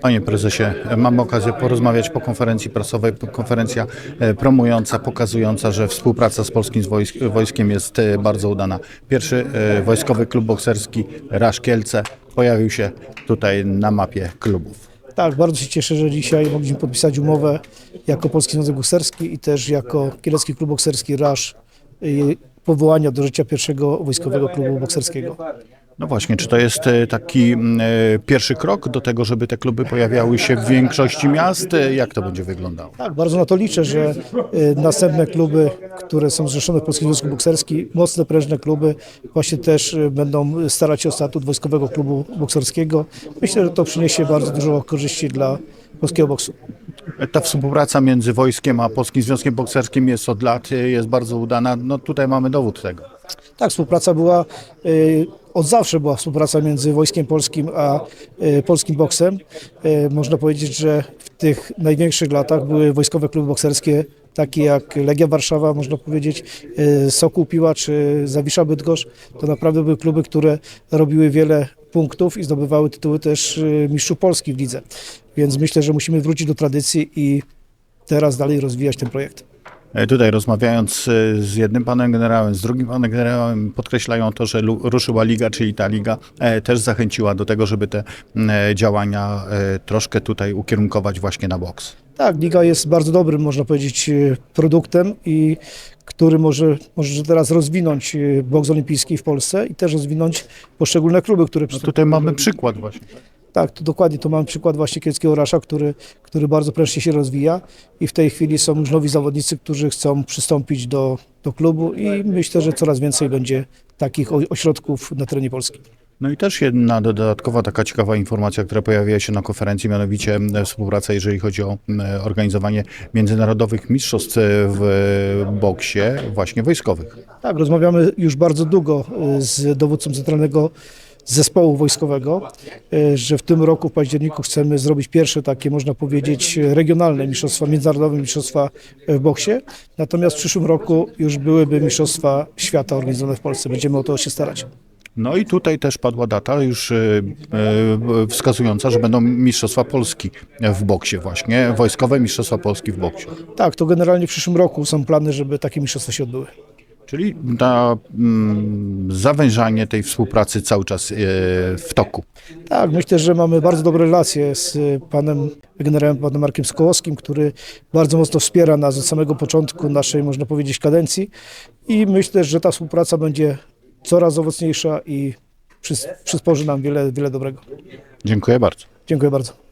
Panie prezesie, mamy okazję porozmawiać po konferencji prasowej. Konferencja e, promująca, pokazująca, że współpraca z polskim wojsk, wojskiem jest e, bardzo udana. Pierwszy e, wojskowy klub bokserski Rasz Kielce pojawił się tutaj na mapie klubów. Tak, bardzo się cieszę, że dzisiaj mogliśmy podpisać umowę jako Polski Związek Bokserski i też jako Kielecki Klub Bokserski RASZ powołania do życia pierwszego wojskowego klubu bokserskiego. No właśnie, czy to jest e, taki e, pierwszy krok do tego, żeby te kluby pojawiały się w większości miast? E, Jak to będzie wyglądało? Tak, bardzo na to liczę, że następne kluby, które są zrzeszone w Polskim Związku Bokserskim, mocne, prężne kluby, właśnie też będą starać się o statut wojskowego klubu bokserskiego. Myślę, że to przyniesie bardzo dużo korzyści dla polskiego boksu. Ta współpraca między wojskiem a Polskim Związkiem Bokserskim jest od lat, jest bardzo udana. No tutaj mamy dowód tego. Tak, współpraca była, od zawsze była współpraca między Wojskiem Polskim a y, polskim boksem. Y, Można powiedzieć, że w tych największych latach były wojskowe kluby bokserskie, takie jak Legia Warszawa, można powiedzieć, y, Sokół Piła czy Zawisza Bydgoszcz. To naprawdę były kluby, które robiły wiele punktów i zdobywały tytuły też mistrzów Polski w lidze. Więc myślę, że musimy wrócić do tradycji i teraz dalej rozwijać ten projekt. E, Tutaj rozmawiając e, z jednym panem generałem, z drugim panem generałem, podkreślają to, że ruszyła liga, czyli ta liga e, też zachęciła do tego, żeby te działania troszkę tutaj ukierunkować właśnie na boks. Tak, liga jest bardzo dobrym, można powiedzieć, produktem i który może, może teraz rozwinąć boks olimpijski w Polsce i też rozwinąć poszczególne kluby, które No tutaj mamy przykład właśnie. Tak, to dokładnie, to mamy przykład właśnie Kielskiego Rasza, który, który bardzo prężnie się rozwija i w tej chwili są już nowi zawodnicy, którzy chcą przystąpić do, do klubu i myślę, że coraz więcej będzie takich ośrodków na terenie Polski. No i też jedna dodatkowa taka ciekawa informacja, która pojawiła się na konferencji, mianowicie m, współpraca, jeżeli chodzi o m, organizowanie międzynarodowych mistrzostw e, w e, boksie, właśnie wojskowych. Tak, rozmawiamy już bardzo długo z dowódcą centralnego zespołu wojskowego, y, że w tym roku w październiku chcemy zrobić pierwsze takie, można powiedzieć, regionalne mistrzostwa, międzynarodowe mistrzostwa w boksie. Natomiast w przyszłym roku już byłyby mistrzostwa świata organizowane w Polsce. Będziemy o to się starać. No i tutaj też padła data już e, e, wskazująca, że będą mistrzostwa Polski w boksie właśnie, wojskowe mistrzostwa Polski w boksie. Tak, to generalnie w przyszłym roku są plany, żeby takie mistrzostwa się odbyły. Czyli na mm, zawężanie tej współpracy cały czas e, w toku. Tak, myślę, że mamy bardzo dobre relacje z panem generałem, panem Markiem Sokołowskim, który bardzo mocno wspiera nas od samego początku naszej, można powiedzieć, kadencji i myślę, że ta współpraca będzie coraz owocniejsza i przys- przysporzy nam wiele, wiele dobrego. Dziękuję bardzo. Dziękuję bardzo.